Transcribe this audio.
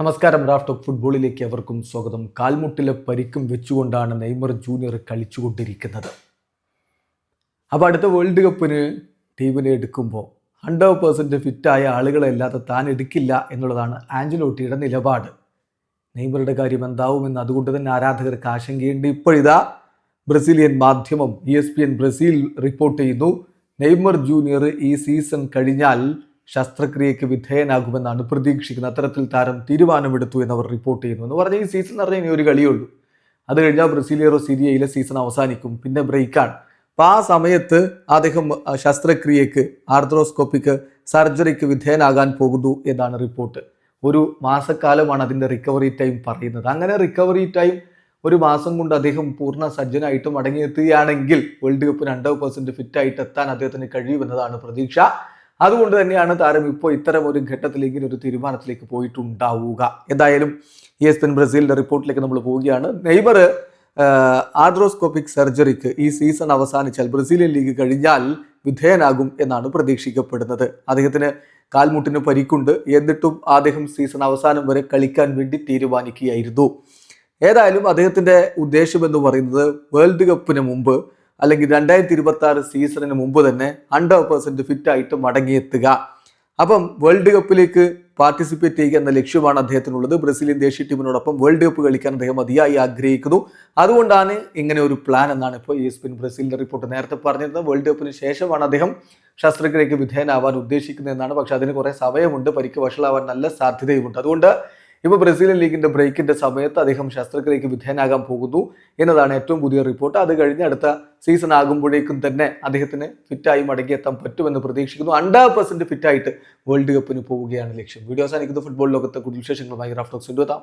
നമസ്കാരം റാഫ് ഫുട്ബോളിലേക്ക് അവർക്കും സ്വാഗതം. കാൽമുട്ടിലെ പരിക്കും വെച്ചുകൊണ്ടാണ് നെയ്മർ ജൂനിയർ കളിച്ചുകൊണ്ടിരിക്കുന്നത്. അപ്പോൾ അടുത്ത വേൾഡ് കപ്പിന് ടീമിനെ എടുക്കുമ്പോൾ ഹൺഡ്രഡ് പേഴ്സന്റ് ഫിറ്റായ ആളുകളല്ലാതെ താൻ എടുക്കില്ല എന്നുള്ളതാണ് ആഞ്ചലോട്ടിയുടെ നിലപാട്. നെയ്മറുടെ കാര്യം എന്താവുമെന്ന് അതുകൊണ്ട് തന്നെ ആരാധകർക്ക് ആശങ്കയുണ്ട്. ഇപ്പോഴിതാ ബ്രസീലിയൻ മാധ്യമം E S P N Brazil report ചെയ്യുന്നു. നെയ്മർ ജൂനിയർ ഈ സീസൺ കഴിഞ്ഞാൽ ശസ്ത്രക്രിയയ്ക്ക് വിധേയനാകുമെന്നാണ് പ്രതീക്ഷിക്കുന്നത്. അത്തരത്തിൽ താരം തീരുമാനമെടുത്തു എന്നവർ റിപ്പോർട്ട് ചെയ്യുന്നു എന്ന് പറഞ്ഞാൽ ഈ സീസൺ എന്ന് ഇനി ഒരു കളിയുള്ളൂ. അത് കഴിഞ്ഞാൽ ബ്രസീലിയറോ സിരിയയിലെ സീസൺ അവസാനിക്കും പിന്നെ ബ്രേക്കാണ് അപ്പോൾ ആ സമയത്ത് അദ്ദേഹം ശസ്ത്രക്രിയയ്ക്ക് ആർദ്രോസ്കോപ്പിക്ക് സർജറിക്ക് വിധേയനാകാൻ പോകുന്നു എന്നാണ് റിപ്പോർട്ട് ഒരു മാസക്കാലമാണ് അതിന്റെ റിക്കവറി ടൈം പറയുന്നത്. അങ്ങനെ റിക്കവറി ടൈം ഒരു മാസം കൊണ്ട് അദ്ദേഹം പൂർണ സജ്ജനായിട്ട് മടങ്ങിയെത്തുകയാണെങ്കിൽ വേൾഡ് കപ്പിന് ഹൺഡ്രഡ് പെർസെന്റ് ഫിറ്റായിട്ട് എത്താൻ അദ്ദേഹത്തിന് കഴിയുമെന്നതാണ് പ്രതീക്ഷ. അതുകൊണ്ട് തന്നെയാണ് താരം ഇപ്പോൾ ഇത്തരം ഒരു ഘട്ടത്തിലേക്ക് ഒരു തീരുമാനത്തിലേക്ക് പോയിട്ടുണ്ടാവുക. എന്തായാലും യെസ് പെൻ ബ്രസീലിന്റെ റിപ്പോർട്ടിലേക്ക് നമ്മൾ പോവുകയാണ്. നെയ്മർ ആർഡ്രോസ്കോപ്പിക് സർജറിക്ക് ഈ സീസൺ അവസാനിച്ചാൽ ബ്രസീലിയൻ ലീഗ് കഴിഞ്ഞാൽ വിധേയനാകും എന്നാണ് പ്രതീക്ഷിക്കപ്പെടുന്നത്. അദ്ദേഹത്തിന് കാൽമുട്ടിന് പരിക്കുണ്ട്. എന്നിട്ടും അദ്ദേഹം സീസൺ അവസാനം വരെ കളിക്കാൻ വേണ്ടി തീരുമാനിക്കുകയായിരുന്നു. ഏതായാലും അദ്ദേഹത്തിന്റെ ഉദ്ദേശം എന്ന് പറയുന്നത് വേൾഡ് കപ്പിന് മുമ്പ് അല്ലെങ്കിൽ രണ്ടായിരത്തി ഇരുപത്തി ആറ് സീസണിന് മുമ്പ് തന്നെ ഹൺഡ്രഡ് പെർസെന്റ് ഫിറ്റ് ആയിട്ട് മടങ്ങിയെത്തുക. അപ്പം വേൾഡ് കപ്പിലേക്ക് പാർട്ടിസിപ്പേറ്റ് ചെയ്യുക എന്ന ലക്ഷ്യമാണ് അദ്ദേഹത്തിനുള്ളത്. ബ്രസീലിയൻ ദേശീയ ടീമിനോടൊപ്പം വേൾഡ് കപ്പ് കളിക്കാൻ അദ്ദേഹം അതിയായി ആഗ്രഹിക്കുന്നു. അതുകൊണ്ടാണ് ഇങ്ങനെ ഒരു പ്ലാൻ എന്നാണ് ഇപ്പോൾ എസ് പിൻ ബ്രസീലിന്റെ റിപ്പോർട്ട് നേരത്തെ പറഞ്ഞിരുന്നത്. വേൾഡ് കപ്പിന് ശേഷമാണ് അദ്ദേഹം ശസ്ത്രക്രിയയ്ക്ക് വിധേയനാവാൻ ഉദ്ദേശിക്കുന്നതെന്നാണ്. പക്ഷെ അതിന് കുറേ സമയമുണ്ട്. പരിക്ക് വഷളാവാൻ നല്ല സാധ്യതയുമുണ്ട്. അതുകൊണ്ട് ഇപ്പോൾ ബ്രസീലിയൻ ലീഗിന്റെ ബ്രേക്കിന്റെ സമയത്ത് അദ്ദേഹം ശസ്ത്രക്രിയയ്ക്ക് വിധേയനാകാൻ പോകുന്നു എന്നതാണ് ഏറ്റവും പുതിയ റിപ്പോർട്ട്. അത് കഴിഞ്ഞ് അടുത്ത സീസൺ ആകുമ്പോഴേക്കും തന്നെ അദ്ദേഹത്തിന് ഫിറ്റായി മടങ്ങിയെത്താൻ പറ്റുമെന്ന് പ്രതീക്ഷിക്കുന്നു. ഹൺഡ്രഡ് പെർസെന്റ് ഫിറ്റായിട്ട് വേൾഡ് കപ്പിന് പോവുകയാണ് ലക്ഷ്യം. വീഡിയോ അവസാനിക്കുന്ന. ഫുട്ബോൾ ലോകത്തെ കൂടുതൽ വിശേഷങ്ങളുമായി റഫ്ലോക്സ് എത്താം